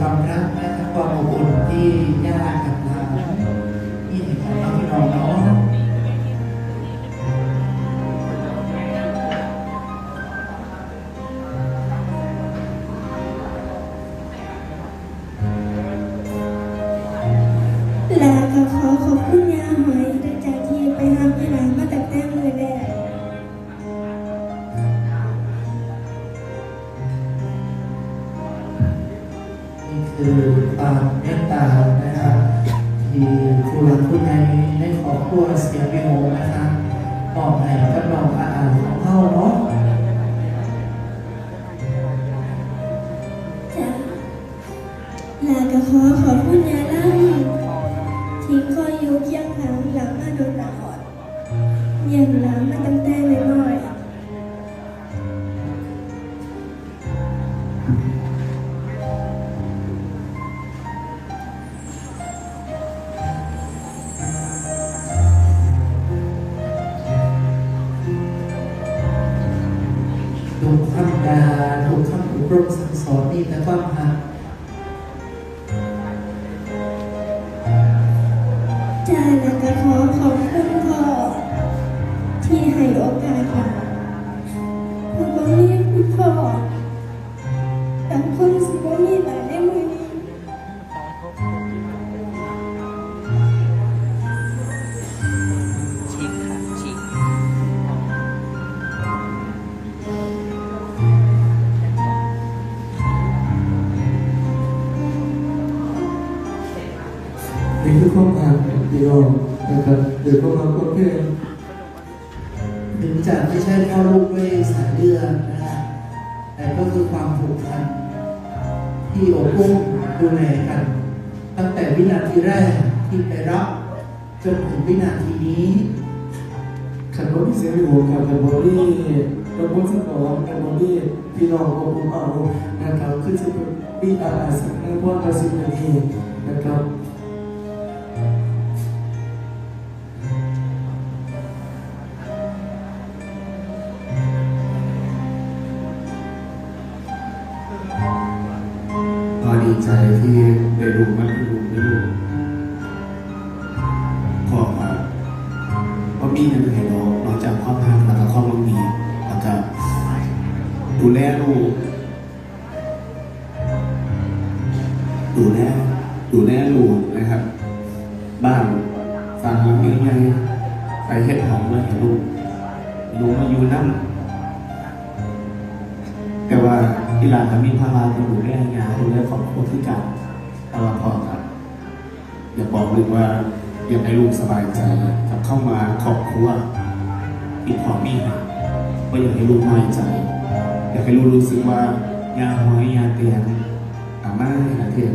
ความรักและความอบอุ่นที่ย่ากับ ที่ผู้หลักผู้ใหญ่ในครอบครัวเสียบิโมนะครับอบให้กับน้องอาอาของเขาเนาะจ้ะลาก็ขอขอบคุณยาล่ำที่คอยอยู่เคียงข้างหลังมาโดยตลอดเลี้ยงหลานมาตั้งแต่น้อย ๆทุกคำดาทุกคำอบรมสั่งสอนนี่แต่ความหักจ้าแล้วก็ขอขอบคุณพ่อที่ให้โอกาสเราเพราะว่ามีคุณพ่อแต่คนสิบ่มี คือข้อความเดียวนะครับหรือข้อความประเภทถึงจะไม่ใช่พ่อลูกด้วยสายเลือดนะครับแต่ก็คือความผูกพันที่อบอุ้มดูแลกัน ตั้งแต่วินาทีแรกที่ไปรับจนถึงวินาทีนี้ขันบอดี้เสียงหัวกับขันบอดี้ระบบสมองขันบอดี้พี่น้องของผมเอานะครับคือจะเป็นบีอาร์สิบในพวกอาสิบนาทีนะครับ ใจที่ได้ดูมันได้ดูได้ดูขอบมาเพราะมีเงินให้เรานอกจากความรักแล้วก็ความรักมีแล้วก็ดูแลลูกดูแลดูแลลูกนะครับ บ้านสร้างหลังใหญ่ๆไปเฮ็ดของเลยให้ลูกลูกมาอยู่นั่นแต่ว่า ที่ร้านก็มีภาระต้องดูแลงานดูแลครอบครัวที่กันตลอพอครับอย่าบอกเลยว่าอยากให้ลูกสบายใจกับเข้ามาครอบครัวอีกพอมีให้ว่าอยากให้ลูกน้อยใจ อยากให้ลูกรู้สึกว่ายาหอยยาเตียงอาม่าอาเทียน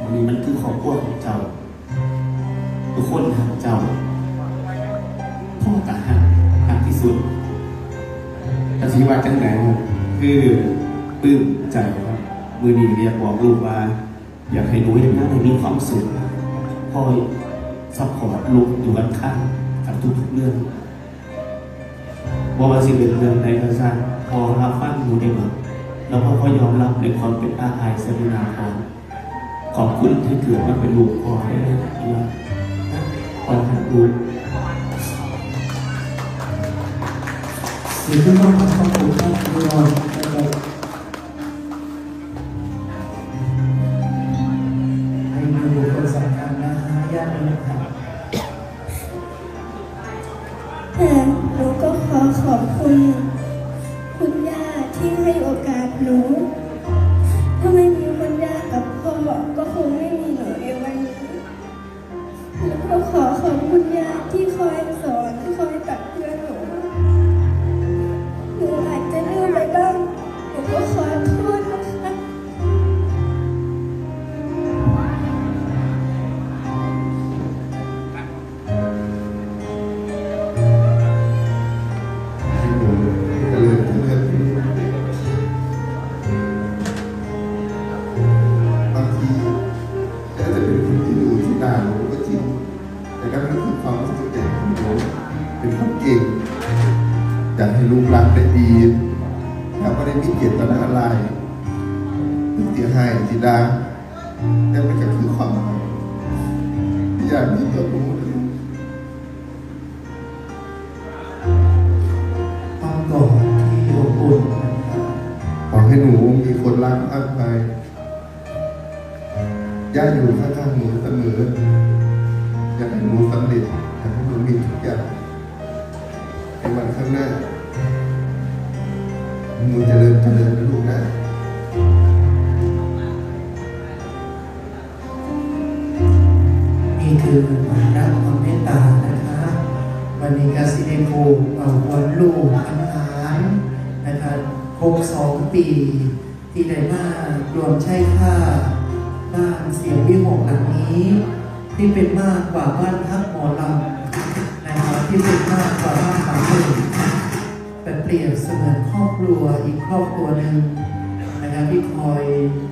วันนี้มันคือครอบครัวของเจ้าทุกคนหักเจ้าพ่อตาหักหักที่สุดอาชีวะจังไหนคื คือปลื้มใจครับมือดีเรียกบอกลูกว่า อยากให้หนูเห็นหน้าในมีความสุขพ่อซัพพอร์ตลูกอยู่กันข้างกับทุกๆเรื่องว่าว่าสิเป็นเรื่องใดก็สร้างพอรับฟังหนูได้หมดแล้วพ่อก็ยอมรับในความเป็นอาอายสมินาพรขอบคุณที่เกิดมาเป็นลูกพ่อได้เลยนะขอให้ลูกนี่คือข้อควาของผมครับพี่น้องน อยากให้ลูกรักได้ดีแล้วก็ได้มีเกียรตินาอะไรเสียหายสีดาแต่มันก็คือความอยากมีตัวรู้ความกอดที่อบอุ่นนขอให้หนูมีคนรักข้างกายย่าอยู่ข้างๆหนูเสมออยากให้หนูสำเร็จอยากให้หนูมีทุกอย่างในวันข้างหน้า หนูเจะเริญเจริญนลูกนะนี่คือความรักความเมตตานะคะวันนี้กาซิเดโกเอาวันลูกอันหารนะคะครบสองปีที่ได้มารวมใช้ค่าบ้านเสียงวิหกหลังนี้ ที่เป็นมากกว่าบ้านพักหมอลำนะครับที่เป็นมากกว่าบ้านสามหมื่น แต่เปรียบเสมือนครอบครัวอีกครอบครัวหนึ่งนะครับที่คอย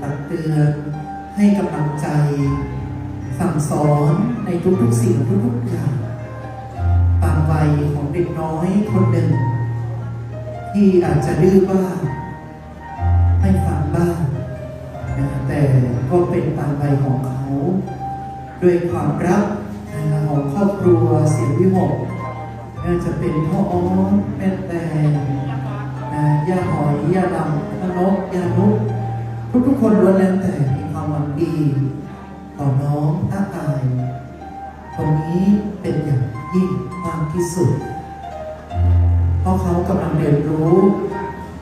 ตักเตือนให้กำลังใจ สั่งสอนในทุกๆสิ่งทุกๆอย่างตามวัยของเด็กน้อยคนหนึ่ง ที่อาจจะดื้อบ้างไม่ฟังบ้างนะแต่ก็เป็นตามวัยของเขา ด้วยความรักนะของครอบครัวเสียงวิหก น่าจะเป็นพ่ออ้อมแม่แต่ย่าหอยย่าดำพนกย่านุกทุกๆคนล้วนแล้วแต่มีความหวังดีต่อน้องท้าอายคนนี้เป็นอย่างยิ่งมากที่สุด เพราะเขากำลังเรียนรู้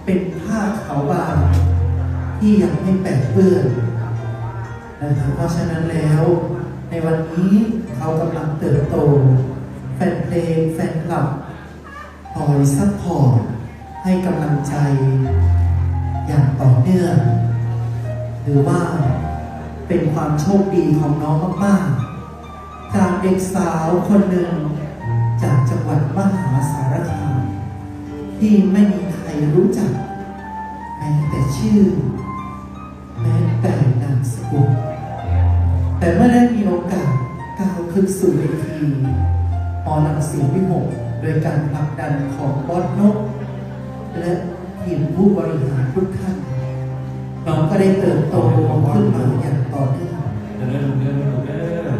เป็นผ้าขาวบางที่ยังไม่แปดเปื้อนนะครับเพราะฉะนั้นแล้ว ในวันนี้เขากำลังเติบโต แฟนเพลงแฟนคลับคอยซัพพอร์ตให้กำลังใจ อย่างต่อเนื่องหรือว่าเป็นความโชคดีของน้องมากๆจากเด็กสาวคนหนึ่ง จากจังหวัดมหาสารคามที่ไม่มีใครรู้จักแม้แต่ชื่อ แม้แต่นามสกุลแต่เมื่อได้มีโอกาสก้าวขึ้นสู่เวที หลำเสียงวิหกโดยการผลักดันของบอสนก และทีมผู้บริหารทุกท่านน้องก็ได้เติบโตขึ้นมาอย่างต่อเนื่องจะเริ่มเริ่มเริ่มเริ่ม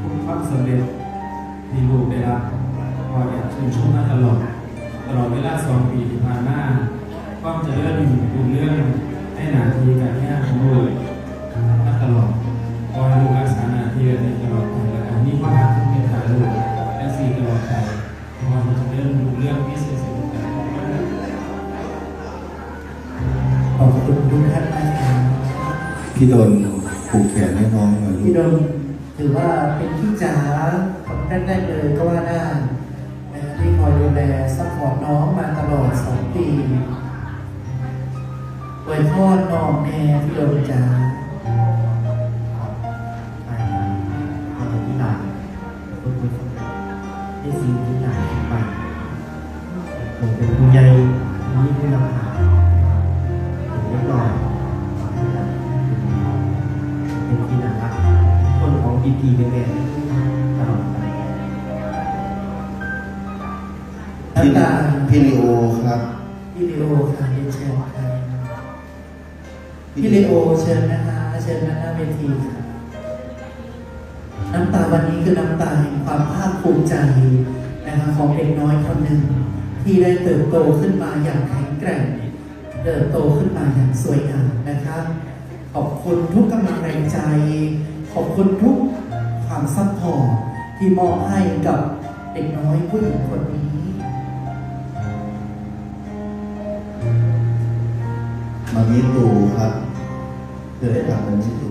คุณความสำเร็จที่ลูกได้รับพออยากชื่นชมมาตลอดตลอดเวลาสองปีที่ผ่านมาความเจะเริ่มดูเรื่องให้หนาทีการงานของลูก พี่โดนผูกแขนให้น้องอยลูพี่กดมถือว่าเป็นพี่จ๋าของแรกๆเลยก็ว่าได้นะที่คอยดูแลซัพพอร์ตน้องมาตลอดสองปีอวยพรน้องแน่พี่โดมจ๋า ของพีพีเป็นแบบตลอดไปน้ำตาพี่ลีโอครับพี่เลโอค่ะเรียนเชิญค่ะพี่เลโอเชิญนะคะเชิญมาหน้าเวทีค่ะน้ำตาวันนี้คือน้ำตาแห่งความภาคภูมิใจนะคะของเด็กน้อยคนหนึ่งที่ได้เติบโตขึ้นมาอย่างแข็งแกร่งเติบโตขึ้นมาอย่างสวยงามนะครับ ขอบคุณทุกกำลังแรงใจ ขอบคุณทุก ความซัพพอร์ตที่มอบให้กับเด็กน้อยผู้หญิงคนนี้มามีตูครับเธอได้ทำมันที่ตู